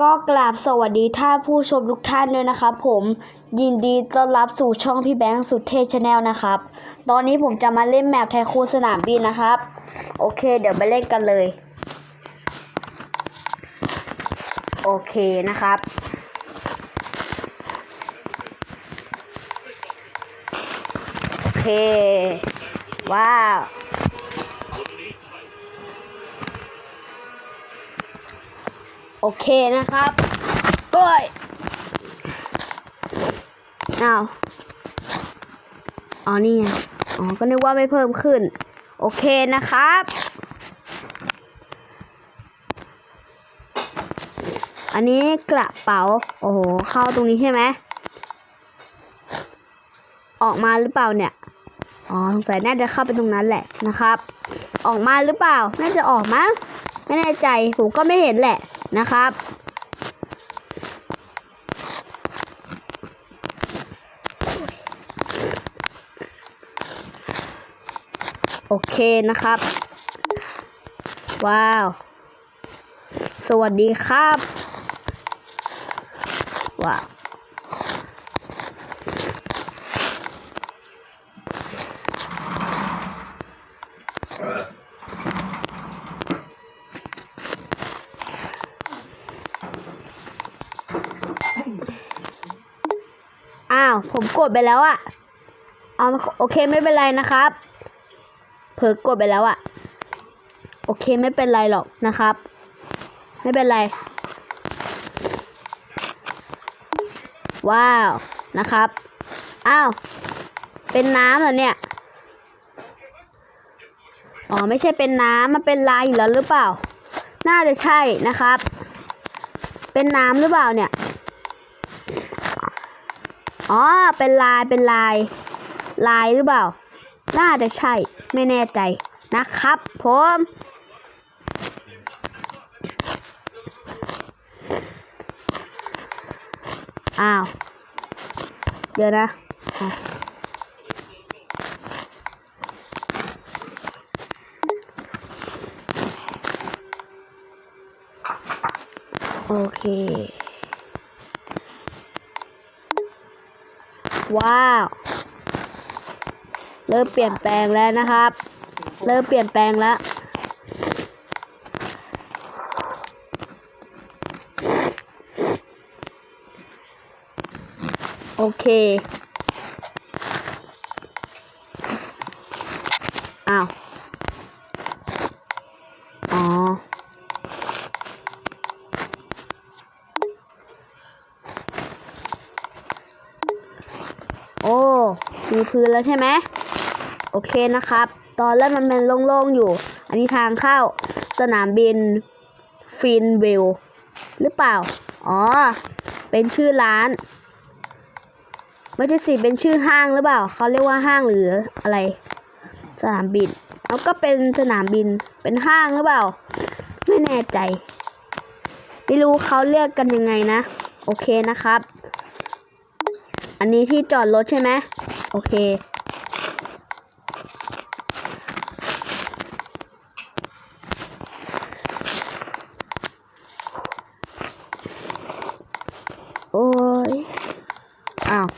ก็กราบสวัสดีท่านผู้ชมทุกท่านด้วยนะครับผมยินดีต้อนรับสู่ช่องพี่แบงค์สุดเทพชาแนลนะครับ ตอนนี้ผมจะมาเล่นแมปไทคูสนามบินนะครับ โอเค เดี๋ยวไปเล่นกันเลย โอเคนะครับ โอเค ว้าว โอเคนะครับเฮ้ยอ้าวอ๋อนี่ไงอ๋อ ก็นึกว่าไม่เพิ่มขึ้น โอเคนะครับ อันนี้กระเป๋า โอ้โห เข้าตรงนี้ใช่ไหม ออกมาหรือเปล่าเนี่ย อ๋อ สงสัยน่าจะเข้าไปตรงนั้นแหละนะครับ ออกมาหรือเปล่า น่าจะออกมั้ง ไม่แน่ใจ ผมก็ไม่เห็นแหละ นะครับ โอเคนะครับ ว้าว สวัสดีครับว้าว กดไปแล้วอะเอาโอเคไม่เป็นไรนะครับ เผลอกดไปแล้วอะโอเคไม่เป็นไรหรอกนะครับ ไม่เป็นไร ว้าวนะครับ อ้าว เป็นน้ำเหรอเนี่ย อ๋อไม่ใช่เป็นน้ำมันเป็นลายอยู่แล้วหรือเปล่า น่าจะใช่นะครับ เป็นน้ำหรือเปล่าเนี่ย อ๋อ เป็นลาย เป็นลาย ลายหรือเปล่า น่าจะใช่ ไม่แน่ใจนะครับผมอ้าว เดี๋ยวนะอะโอเค ว้าว เริ่มเปลี่ยนแปลงแล้วนะครับ เริ่มเปลี่ยนแปลงแล้วโอเค อ้าว อ๋อ โอ้ มีพื้นแล้วใช่ไหมโอเคนะครับ ตอนแรกมันเป็นโล่งๆอยู่ อันนี้ทางเข้าสนามบินฟินวิลหรือเปล่า อ๋อ เป็นชื่อร้าน ไม่ใช่สิ เป็นชื่อห้างหรือเปล่า เขาเรียกว่าห้างหรืออะไร สนามบิน แล้วก็เป็นสนามบิน เป็นห้างหรือเปล่า ไม่แน่ใจ ไม่รู้เขาเรียกกันยังไงนะ โอเคนะครับ อันนี้ที่จอดรถใช่ไหมโอเค โอ้ย อ้าว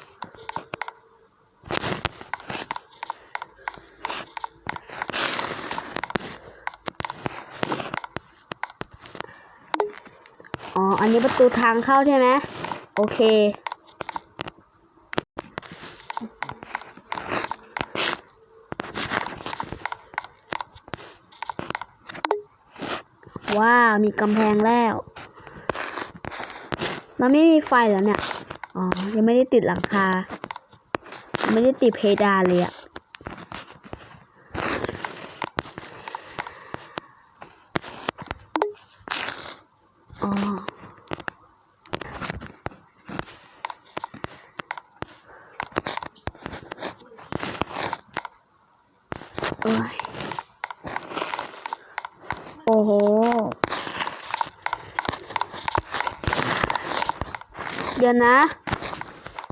อ๋อ อันนี้ประตูทางเข้าใช่ไหมโอเค ว้าว มีกำแพงแล้ว มันไม่มีไฟเหรอเนี่ย อ๋อ ยังไม่ได้ติดหลังคา ไม่ได้ติดเพดานเลยอะอ๋อโอ้ย ดี๋ยนะ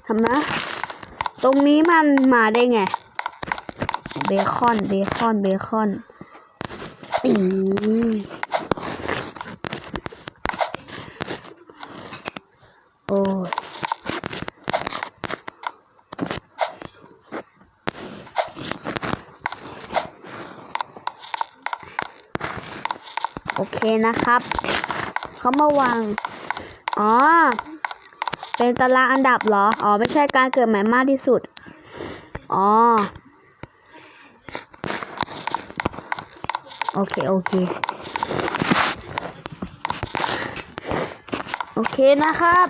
ทำนะ ตรงนี้มันมาได้ไง เบคอน เบคอน เบคอนอืโอ้โอเคนะครับ เขามาวาง อ๋อ เป็นตารางอันดับเหรอ อ๋อ ไม่ใช่การเกิดใหม่มากที่สุด อ๋อ โอเค โอเค โอเคนะครับ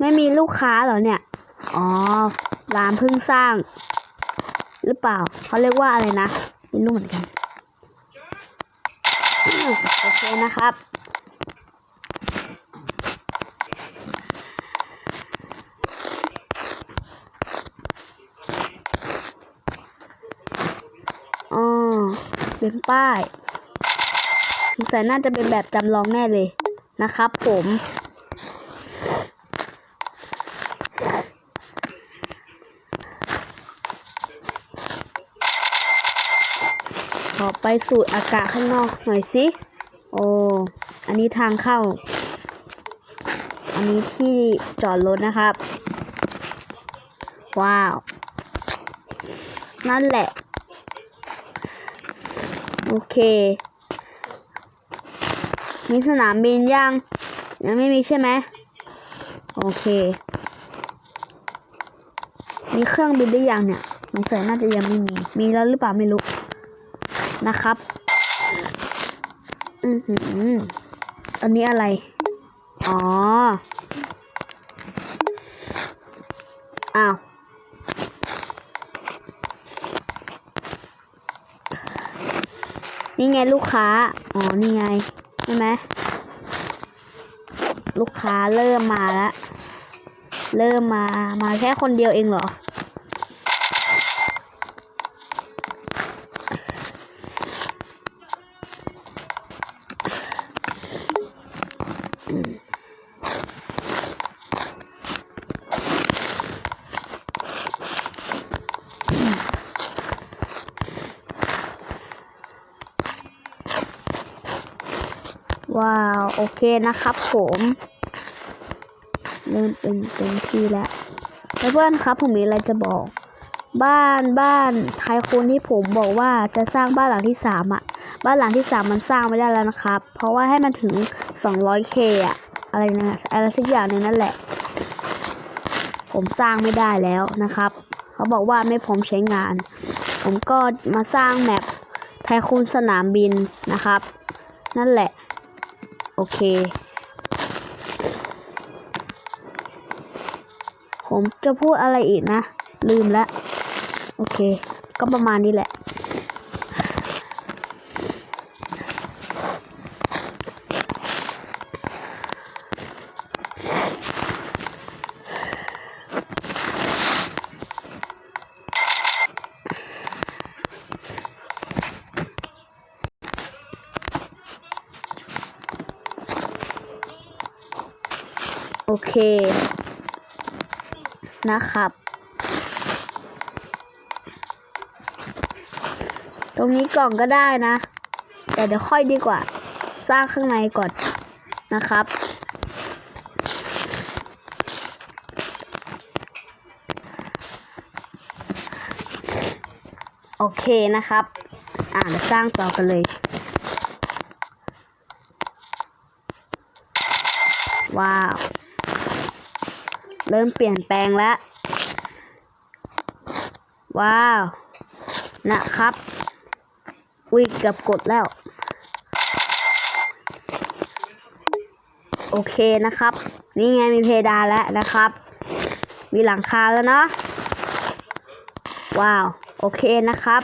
ไม่มีลูกค้าเหรอเนี่ย อ๋อ ร้านเพิ่งสร้าง หรือเปล่าเขาเรียกว่าอะไรนะไม่รู้เหมือนกันโอเคนะครับ อ๋อ เป็นป้ายสงสัยน่าจะเป็นแบบจำลองแน่เลยนะครับผม ไปสูดอากาศข้างนอกหน่อยสิ โอ้ อันนี้ทางเข้า อันนี้ที่จอดรถนะครับ ว้าว นั่นแหละ โอเค มีสนามบินยัง ยังไม่มีใช่ไหม โอเค มีเครื่องบินหรือยังเนี่ยสงสัยน่าจะยังไม่มี มีแล้วหรือเปล่าไม่รู้ นะครับ อือหืออันนี้อะไร อ๋อ อ้าว นี่ไงลูกค้า อ๋อ นี่ไง ใช่ไหม ลูกค้าเริ่มมาแล้ว เริ่มมา มาแค่คนเดียวเองเหรอ โอเคนะครับผมเริ่มเป็นเต็มที่แล้วเพื่อนครับผมมีอะไรจะบอก บ้านบ้านไทยคนที่ผมบอกว่าจะสร้างบ้านหลังที่สามอะ บ้านหลังที่สามมันสร้างไม่ได้แล้วนะครับ เพราะว่าให้มันถึง 200k อะอะไรนะอะไรสักอย่างหนึ่งนั่นแหละ ผมสร้างไม่ได้แล้วนะครับ เขาบอกว่าไม่พร้อมใช้งาน ผมก็มาสร้างแมปไทคูนสนามบินนะครับ นั่นแหละ โอเค ผมจะพูดอะไรอีกนะ ลืมแล้วโอเค ก็ประมาณนี้แหละ โอ เค นะครับ ตรงนี้กล่องก็ได้นะ แต่เดี๋ยวค่อยดีกว่า สร้างข้างในก่อนนะครับ โอเคนะครับ อ่าเดี๋ยวสร้างต่อกันเลย ว้าว เริ่มเปลี่ยนแปลงแล้ว ว้าว นะครับ อุ้ยกือบกดแล้ว โอเคนะครับ นี่ไงมีเพดานแล้วนะครับ มีหลังคาแล้วเนาะ ว้าว โอเคนะครับ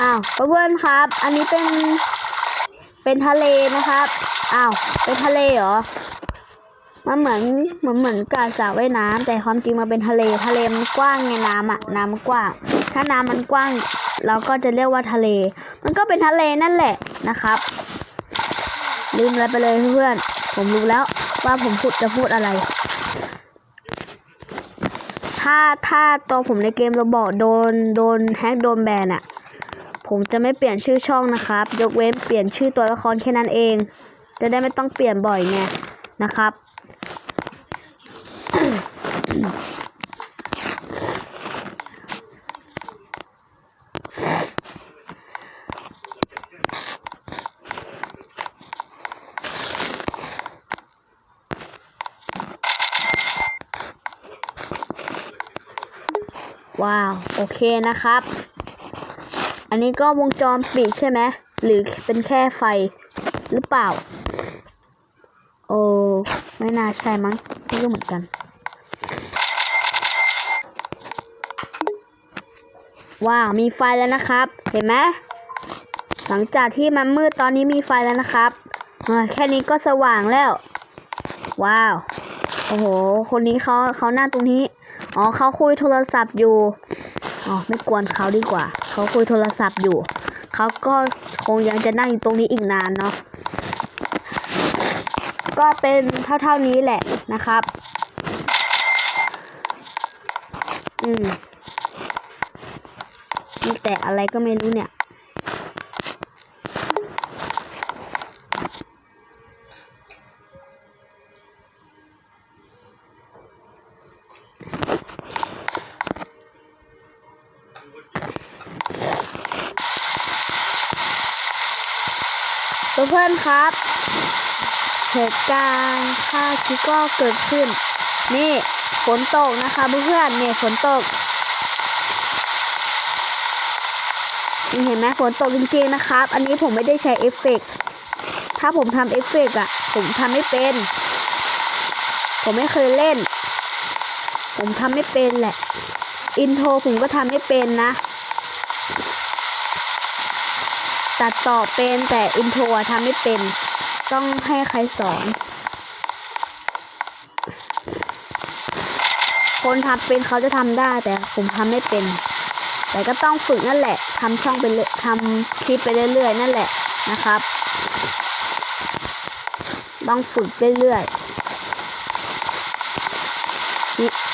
อ้าวเพื่อนครับ อันนี้เป็น เป็นทะเลนะครับ อ้าว เป็นทะเลเหรอ มันเหมือน เหมือนเหมือนกาสระว่ายน้ำแต่ความจริงมันเป็นทะเล ทะเลมันกว้างไงน้ำอะน้ำกว้าง ถ้าน้ำมันกว้าง เราก็จะเรียกว่าทะเล มันก็เป็นทะเลนั่นแหละนะครับ ลืมอะไรไปเลยเพื่อน ผมรู้แล้วว่าผมพูดจะพูดอะไรถ้าถ้าตัวผมในเกมเราบอกโดนโดนแฮกโดนแบนอะ ผมจะไม่เปลี่ยนชื่อช่องนะครับ ยกเว้นเปลี่ยนชื่อตัวละครแค่นั้นเอง จะได้ไม่ต้องเปลี่ยนบ่อยไงนะครับ ว้าว โอเคนะครับ อันนี้ก็วงจรปิดใช่ไหมหรือเป็นแค่ไฟหรือเปล่า โอ้ไม่น่าใช่มั้งไม่รู้เหมือนกัน ว้าวมีไฟแล้วนะครับ เห็นไหมหลังจากที่มันมืดตอนนี้มีไฟแล้วนะครับอ่าแค่นี้ก็สว่างแล้ว ว้าว โอ้โห คนนี้เขาเขาหน้าตรงนี้ อ๋อเขาคุยโทรศัพท์อยู่ อ๋อ ไม่กวนเขาดีกว่า เขาคุยโทรศัพท์อยู่ เขาก็คงยังจะนั่งอยู่ตรงนี้อีกนานเนาะก็เป็นเท่าๆนี้แหละนะครับ อืมมีแต่อะไรก็ไม่รู้เนี่ย เพื่อนๆครับ เหตุการณ์ค่าคิดก็เกิดขึ้น นี่ฝนตกนะคะเพื่อนๆเนี่ยฝนตกนี่เห็นไหมฝนตกจริงๆนะครับ อันนี้ผมไม่ได้ใช้เอฟเฟกต์ถ้าผมทำเอฟเฟกต์อะผมทำไม่เป็น ผมไม่เคยเล่น ผมทำไม่เป็นแหละ อินโทรผมก็ทำไม่เป็นนะ ตัดต่อเป็นแต่อินโทรทำไม่เป็น ต้องให้ใครสอน คนทำเป็นเขาจะทำได้แต่ผมทำไม่เป็น แต่ก็ต้องฝึกนั่นแหละทำช่องไปเรื่อยทำคลิปไปเรื่อยๆนั่นแหละนะครับ ต้องฝึกเรื่อยๆ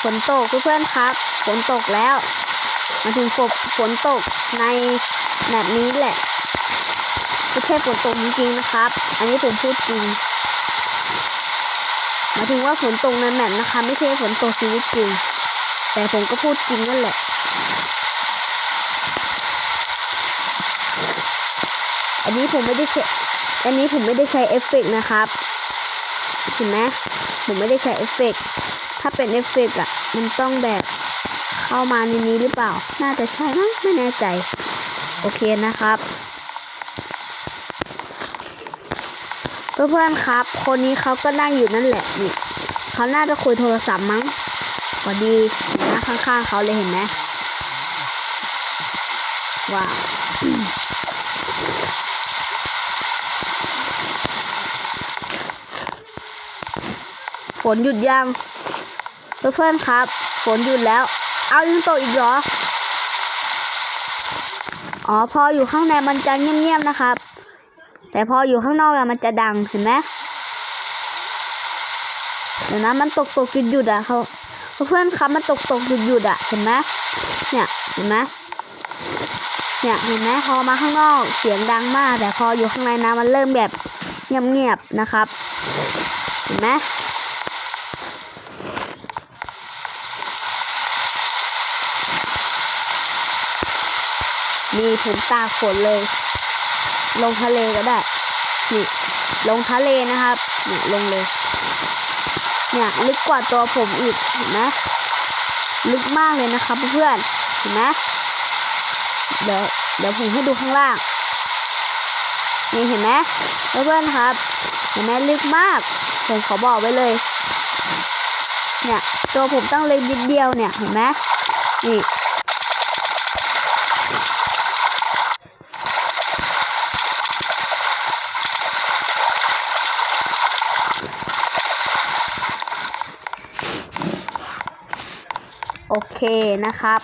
ฝนตกเพื่อนๆครับฝนตกแล้วมาถึงฝนตกในแบบนี้แหละ ไม่ใช่ฝนตกจริงๆนะครับ อันนี้ผมพูดจริงหมายถึงว่าฝนตกในแมปนะคะ ไม่ใช่ฝนตกชีวิตจริง แต่ผมก็พูดจริงนั่นแหละอันนี้ผมไม่ได้ใช้ อันนี้ผมไม่ได้ใช้เอฟเฟกต์นะครับเห็นไหมผมไม่ได้ใช้เอฟเฟกต์ถ้าเป็นเอฟเฟกต์อะมันต้องแบบเข้ามาในนี้หรือเปล่า น่าจะใช่มั้งไม่แน่ใจ โอเคนะครับ เพื่อนๆครับ คนนี้เขาก็นั่งอยู่นั่นแหละนี่เขาน่าจะคุยโทรศัพท์มั้งพอดีนะข้างๆเขาเลยเห็นไหมว้าวฝนหยุดยังเพื่อนๆครับ ฝนหยุดแล้ว เอายังตกอีกเหรออ๋อพออยู่ข้างในมันจะเงียบๆนะครับ แต่พออยู่ข้างนอกอะมันจะดังเห็นไหมเดี๋ยวนะมันตกตกหยุดหยุดอะเขาเพื่อนครับมันตกตกหยุดหยุดอะเห็นไหมเนี่ยเห็นไหมเนี่ยเห็นไหมพอมาข้างนอกเสียงดังมาก แต่พออยู่ข้างในนะมันเริ่มแบบเงียบๆนะครับ เห็นไหมนี่ผมตากฝนเลย ลงทะเลก็ได้ นี่ ลงทะเลนะครับ นี่ลงเลย เนี่ยลึกกว่าตัวผมอีก เห็นไหมลึกมากเลยนะครับเพื่อนเห็นไหมเดี๋ยวเดี๋ยวผมให้ดูข้างล่าง นี่เห็นไหมเพื่อนๆครับ เห็นไหมลึกมาก ผมขอบอกไว้เลย เนี่ย ตัวผมตั้งเล็กนิดเดียวเนี่ย เห็นไหมนี่ อเคนะครับ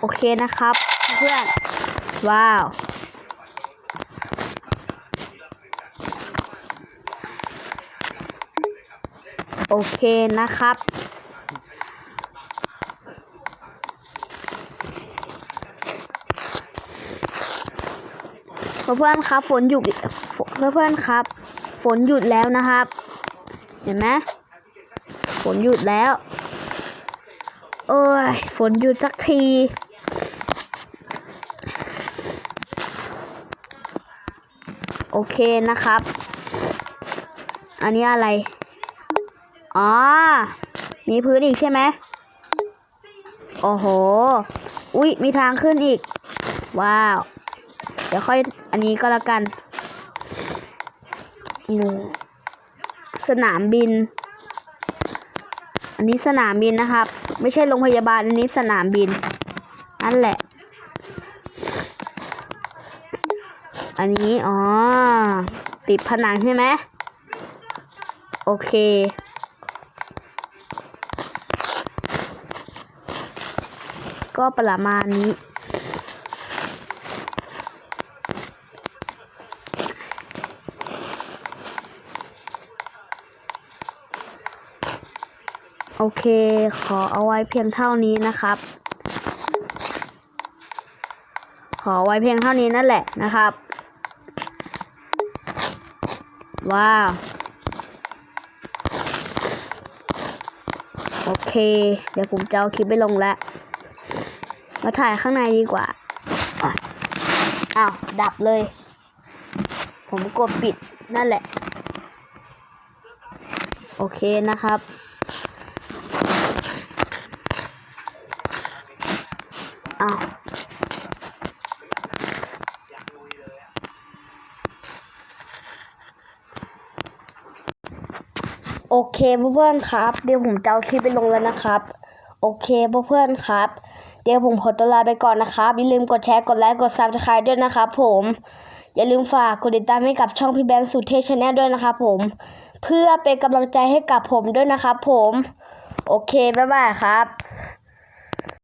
โอเคนะครับ เพื่อน ว้าวโอเคนะครับ เพื่อนๆครับ ฝนหยุดเพื่อนๆครับ ฝนหยุดแล้วนะครับ เห็นไหมฝนหยุดแล้ว โอ้ย ฝนหยุดสักทีโอเคนะครับ อันนี้อะไร อ๋อ มีพื้นอีกใช่ไหม โอ้โห อุ๊ย มีทางขึ้นอีก ว้าว ดี๋ยวค่อยอันนี้ก็แล้วกันอืมสนามบิน อันนี้สนามบินนะครับ ไม่ใช่โรงพยาบาล อันนี้สนามบิน นั่นแหละ อันนี้ อ๋อ ติดผนังใช่ไหม โอเค ก็ประมาณนี้ โอเค ขอเอาไว้เพียงเท่านี้นะครับ ขอไว้เพียงเท่านี้นั่นแหละนะครับ ว้าว โอเค เดี๋ยวผมจะเอาคลิปไปลงแล้ว มาถ่ายข้างในดีกว่า อ้าว ดับเลย ผมกดปิดนั่นแหละ โอเคนะครับ อ้าวโอเคเพื่อนๆครับ เดี๋ยวผมจะเอาคลิปไปลงแล้วนะครับ โอเคเพื่อนๆครับ เดี๋ยวผมขอตัวลาไปก่อนนะครับ อย่าลืมกดแชร์ กดไลค์ กดซับสไครต์ด้วยนะครับผม อย่าลืมฝากกดติดตามให้กับช่องพี่แบงค์สุเทพชาแนลด้วยนะครับผม เพื่อเป็นกำลังใจให้กับผมด้วยนะครับผม โอเค บ๊ายบายครับ